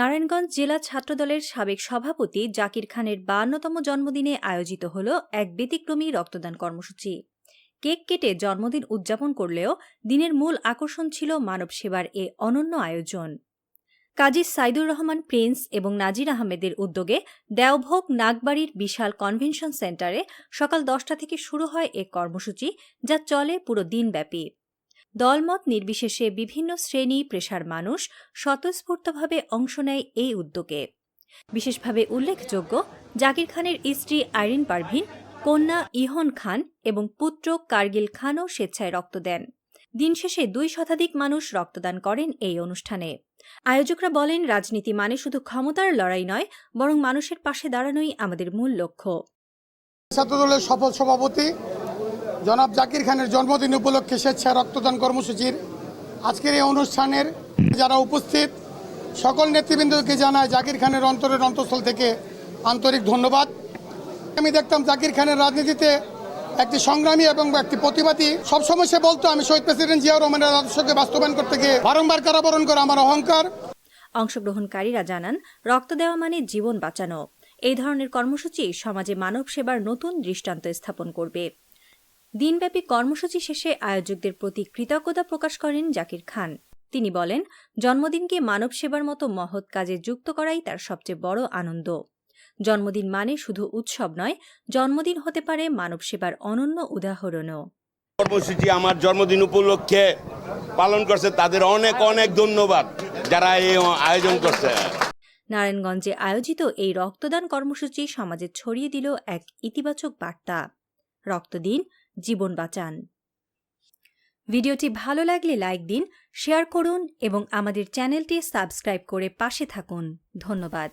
নারায়ণগঞ্জ জেলা ছাত্রদলের সাবেক সভাপতি জাকির খানের বায়ান্নতম জন্মদিনে আয়োজিত হল এক ব্যতিক্রমী রক্তদান কর্মসূচি। কেক কেটে জন্মদিন উদযাপন করলেও দিনের মূল আকর্ষণ ছিল মানব সেবার এ অনন্য আয়োজন। কাজী সাইদুর রহমান প্রিন্স এবং নাজির আহমেদের উদ্যোগে দেওভোগ নাগবাড়ির বিশাল কনভেনশন সেন্টারে সকাল দশটা থেকে শুরু হয় এ কর্মসূচি, যা চলে পুরো দিনব্যাপী। দলমত নির্বিশেষে বিভিন্ন শ্রেণি পেশার মানুষ স্বতঃস্ফূর্তভাবে অংশ নেয় এই উদ্যোগে। বিশেষভাবে উল্লেখযোগ্য, জাকির খানের স্ত্রী আইরিন পারভিন, কন্যা ইহন খান এবং পুত্র কার্গিল খানও স্বেচ্ছায় রক্ত দেন। দিন শেষে দুই শতাধিক মানুষ রক্তদান করেন এই অনুষ্ঠানে। আয়োজকরা বলেন, রাজনীতি মানে শুধু ক্ষমতার লড়াই নয়, বরং মানুষের পাশে দাঁড়ানোই আমাদের মূল লক্ষ্য। ছাত্রদলের সফল সভাপতি জনাব জাকির খানের জন্মদিন উপলক্ষে স্বেচ্ছায় রক্তদান কর্মসূচির আজকের এই অনুষ্ঠানের যারা উপস্থিত, সকল নেতৃবৃন্দকে জানায় জাকির খানের অন্তরের অন্তঃস্থল থেকে আন্তরিক ধন্যবাদ। আমি দেখতাম জাকির খানের রাজনীতিতে একটি সংগ্রামী এবং একটি প্রতিবাদী। সবসময় সে বলতো, আমি শহীদ প্রেসিডেন্ট জিয়া রহমানের আদর্শকে বাস্তবায়ন করতে গিয়ে বারংবার কারাবরণ করা আমার অহংকার। অংশগ্রহণকারীরা জানান, রক্ত দেওয়া মানে জীবন বাঁচানো। এই ধরনের কর্মসূচি সমাজে মানব সেবার নতুন দৃষ্টান্ত স্থাপন করবে। দিনব্যাপী কর্মসূচি শেষে আয়োজকদের প্রতি কৃতজ্ঞতা প্রকাশ করেন জাকির খান। তিনি বলেন জন্মদিনকে মানব সেবার মতো মহৎ কাজে যুক্ত করাই তার সবচেয়ে বড় আনন্দ। জন্মদিন মানে শুধু উৎসব নয় জন্মদিন হতে পারে মানব সেবার অনন্য উদাহরণও। কর্মসূচি আমার জন্মদিন উপলক্ষে পালন করছে তাদের অনেক অনেক ধন্যবাদ যারা এই আয়োজন করছে। নারায়ণগঞ্জে আয়োজিত এই রক্তদান কর্মসূচি সমাজে ছড়িয়ে দিল এক ইতিবাচক বার্তা। রক্ত দিন জীবন বাঁচান। ভিডিওটি ভালো লাগলে লাইক দিন, শেয়ার করুন এবং আমাদের চ্যানেলটি সাবস্ক্রাইব করে পাশে থাকুন। ধন্যবাদ।